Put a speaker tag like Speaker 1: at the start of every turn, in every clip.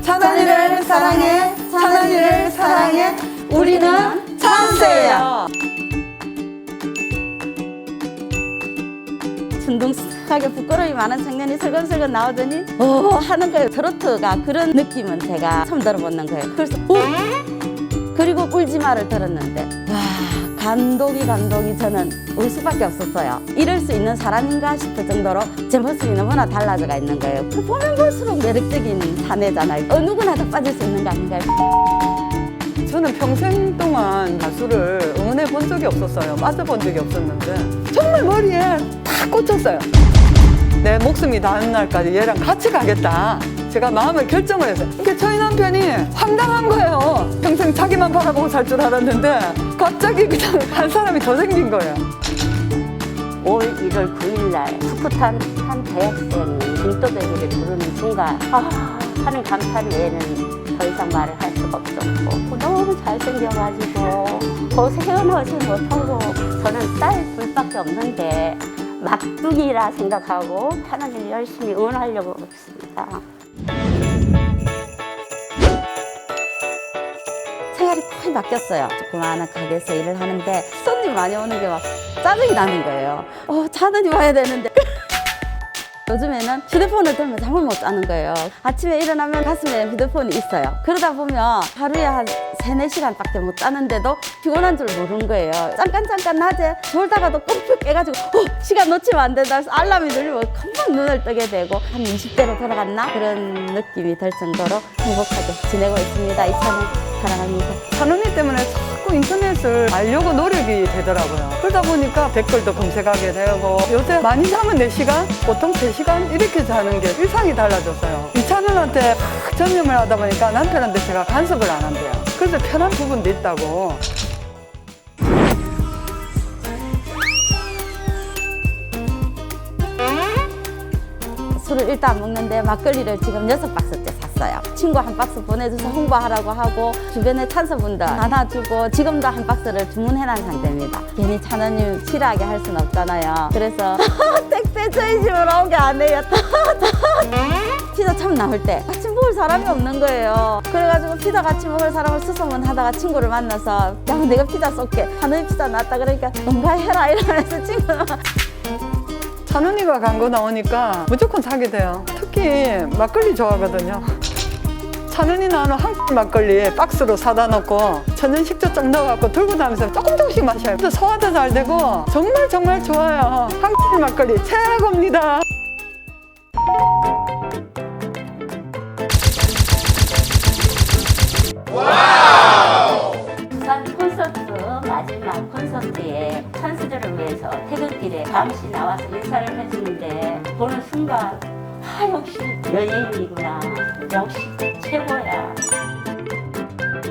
Speaker 1: 찬원이를 사랑해, 찬원이를 사랑해, 우리는 찬스예요.
Speaker 2: 순둥하게 부끄러움이 많은 청년이 슬금슬금 나오더니 오 하는 거예요. 트로트가 그런 느낌은 제가 처음 들어보는 거예요. 그래서 오 그리고 울지마를 들었는데 와 감동이 감동이 저는 울 수밖에 없었어요. 이럴 수 있는 사람인가 싶을 정도로 제 모습이 너무나 달라져가 있는 거예요. 그 보면 볼수록 매력적인 사내잖아요. 어, 누구나 다 빠질 수 있는 거 아닌가요?
Speaker 1: 저는 평생 동안 가수를 응원해 본 적이 없었어요. 맞아 본 적이 없었는데 정말 머리에 탁 꽂혔어요. 내 목숨이 닿는 날까지 얘랑 같이 가겠다. 제가 마음을 결정을 했어요. 그러니까 저희 남편이 황당한 거예요. 평생 자기만 바라보고 살 줄 알았는데 갑자기 그냥 한 사람이 더 생긴 거예요.
Speaker 2: 5월 1월 9일날 풋풋한 한 대학생이 김도배기를 부르는 순간 아 하는 감탄 외에는 더 이상 말을 할 수가 없었고 너무 잘생겨가지고 고세연하지 못하고 저는 딸 둘밖에 없는데 막둥이라 생각하고 하나님 열심히 응원하려고 했습니다. 생활이 거의 바뀌었어요. 조그마한 가게에서 일을 하는데 손님 많이 오는 게 막 짜증이 나는 거예요. 어, 자느니 와야 되는데. 요즘에는 휴대폰을 들면 잠을 못 자는 거예요. 아침에 일어나면 가슴에 휴대폰이 있어요. 그러다 보면 하루에 한 세네 시간밖에못 자는데도 피곤한 줄 모르는 거예요. 잠깐 잠깐 낮에 졸다가도 꽁푹 깨가지고 어, 시간 놓치면 안 된다 해서 알람이 울리면 금방 눈을 뜨게 되고 한 20대로 돌아갔나? 그런 느낌이 들 정도로 행복하게 지내고 있습니다. 이 차는 사랑합니다.
Speaker 1: 찬원이 때문에 자꾸 인터넷을 알려고 노력이 되더라고요. 그러다 보니까 댓글도 검색하게 되고 요새 많이 자면 4시간, 보통 3시간 이렇게 자는 게 일상이 달라졌어요. 이찬원한테 막 전념을 하다 보니까 남편한테 제가 간섭을 안 한대요. 그래서 편한 부분도 있다고.
Speaker 2: 술을 일단 안 먹는데 막걸리를 지금 여섯 박스째 샀어요. 친구 한 박스 보내줘서 홍보하라고 하고 주변에 찬서분들 나눠주고 지금도 한 박스를 주문해놓은 상태입니다. 괜히 찬원님 싫어하게 할 순 없잖아요. 그래서 택배 집으로 오게 안 해요. 피자 처음 나올 때 같이 먹을 사람이 없는 거예요. 그래가지고 피자 같이 먹을 사람을 수소문 하다가 친구를 만나서 야 내가 피자 쏠게. 하늘 피자 나왔다 그러니까 응가해라 이러면서 친구는
Speaker 1: 찬원이가 광고 나오니까 무조건 사게 돼요. 특히 막걸리 좋아하거든요. 찬원이 나오는 한국 막걸리 박스로 사다 놓고 천연 식초 좀 넣어갖고 들고 다니면서 조금 조금씩 마셔요. 그래서 소화도 잘 되고 정말 정말 좋아요. 한국 막걸리 최고입니다.
Speaker 2: 마지막 콘서트에 찬스들을 위해서 퇴근길에 잠시 나와서 인사를 해주는데 보는 순간 아 역시 연예인이구나 역시 최고야.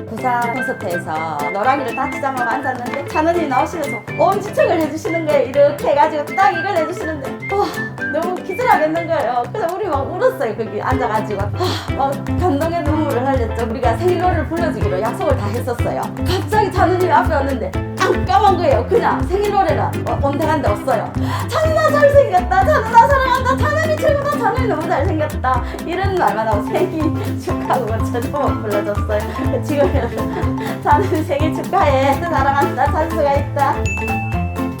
Speaker 2: 부산 콘서트에서 노랑이를 다 치자마자 앉았는데 찬원이 나오시면서 엄지척을 해주시는 거예요. 이렇게 해가지고 딱 이걸 해주시는데 와 너무 기절하겠는 거예요. 그래서 우리 막 울었어요 거기 앉아가지고. 아, 막 감동의 눈물을 흘렸죠. 우리가 생일 노래를 불러주기로 약속을 다 했었어요. 갑자기 찬원님이 앞에 왔는데 깜깜한 거예요. 그냥 생일 노래가 어, 온데간데 없어요. 찬원아 잘생겼다 찬원아 사랑한다. 찬원이 최고다. 찬원이 너무 잘생겼다. 이런 말만 하고 생일 축하하고 저도 불러줬어요. 지금 찬원이 생일 축하해. 사랑한다. 찬수가 있다.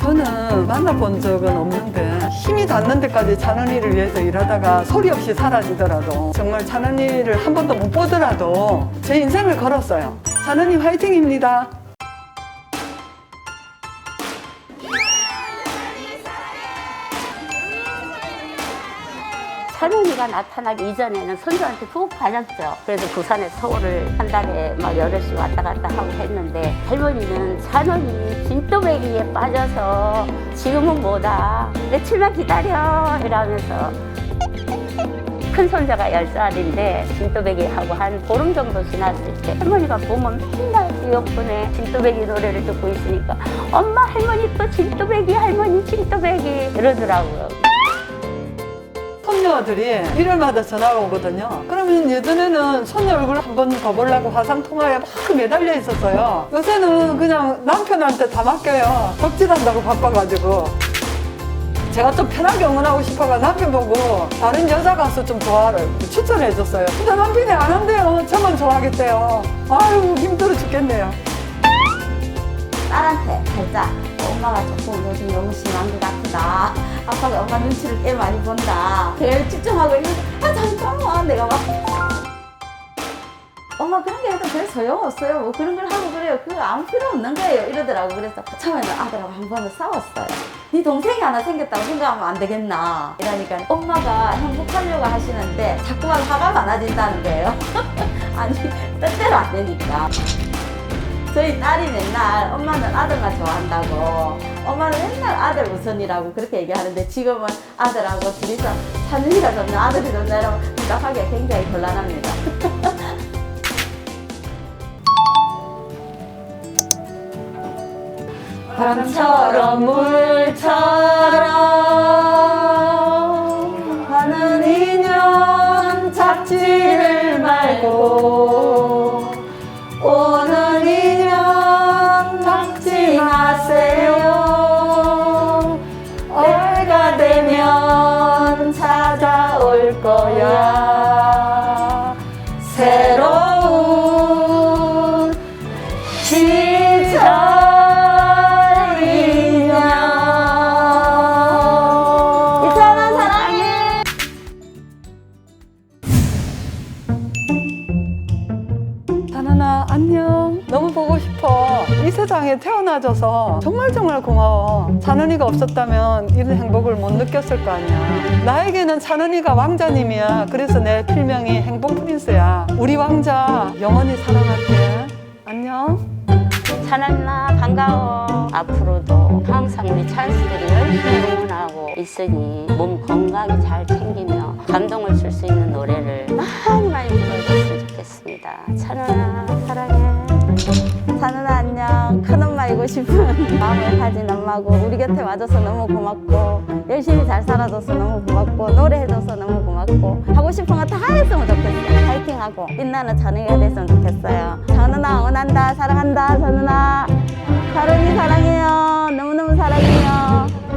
Speaker 1: 저는 만나본 적은 없는데 힘이 닿는 데까지 찬원이를 위해서 일하다가 소리 없이 사라지더라도 정말 찬원이를 한 번도 못 보더라도 제 인생을 걸었어요. 찬원이 화이팅입니다.
Speaker 2: 찬원이가 나타나기 이전에는 선수한테 푹 빠졌죠. 그래서 부산에 서울을 한 달에 막 여럿이 왔다 갔다 하고 했는데 할머니는 찬원이 진또배기에 빠져서 지금은 뭐다. 며칠만 기다려. 이러면서 큰 손자가 10살인데 진또배기하고 한 보름 정도 지났을 때 할머니가 보면 맨날 이어폰에 진또배기 노래를 듣고 있으니까 엄마 할머니 또 진또배기 할머니 진또배기 이러더라고요.
Speaker 1: 손녀들이 일요일마다 전화가 오거든요. 그러면 예전에는 손녀 얼굴 한번 봐보려고 화상 통화에 막 매달려 있었어요. 요새는 그냥 남편한테 다 맡겨요. 덕질한다고 바빠가지고. 제가 좀 편하게 응원하고 싶어가 남편 보고 다른 여자 가수 좀 좋아를 추천해 줬어요. 근데 남편이 안 한대요. 저만 좋아하겠대요. 아유 힘들어 죽겠네요.
Speaker 2: 딸한테 살짝 엄마가 조금 요즘 너무 심한 것 같다. 아빠가 엄마 눈치를 꽤 많이 본다. 그래 집중하고 있는데 아 잠깐만 내가 막 엄마 그런 게 해도 별 소용없어요. 뭐 그런 걸 하고 그래요. 그거 아무 필요 없는 거예요. 이러더라고. 그래서 처음에는 아들하고 한 번은 싸웠어요. 네 동생이 하나 생겼다고 생각하면 안 되겠나. 이러니까 엄마가 행복하려고 하시는데 자꾸만 화가 많아진다는 거예요. 아니 뜻대로 안 되니까. 저희 딸이 맨날 엄마는 아들만 좋아한다고 엄마는 맨날 아들 우선이라고 그렇게 얘기하는데 지금은 아들하고 둘이서 사는이가 좋나 아들이 좋나 이러면 답하기가 굉장히 곤란합니다. 바람처럼 물처럼
Speaker 1: 다나나 안녕. 너무 보고 싶어. 이 세상에 태어나줘서 정말 정말 고마워. 찬은이가 없었다면 이런 행복을 못 느꼈을 거 아니야. 나에게는 찬은이가 왕자님이야. 그래서 내 필명이 행복 프린스야. 우리 왕자 영원히 사랑할게. 안녕.
Speaker 3: 찬원아 반가워 앞으로도 항상 우리 찬스들이 열심히 응원하고 있으니 몸 건강히 잘 챙기며 감동을 줄 수 있는 노래를 많이 많이 불러줬으면 있습니다. 찬원아 사랑해.
Speaker 2: 찬우아 안녕. 큰 엄마이고 싶은 마음을 가진 엄마고 우리 곁에 와줘서 너무 고맙고 열심히 잘 살아줘서 너무 고맙고 노래해줘서 너무 고맙고 하고 싶은 거 다 했으면 좋겠어요. 파이팅하고 빛나는 찬원이가 됐으면 좋겠어요. 찬우아 응원한다 사랑한다 찬우아 사랑이 사랑해요. 너무너무 사랑해요.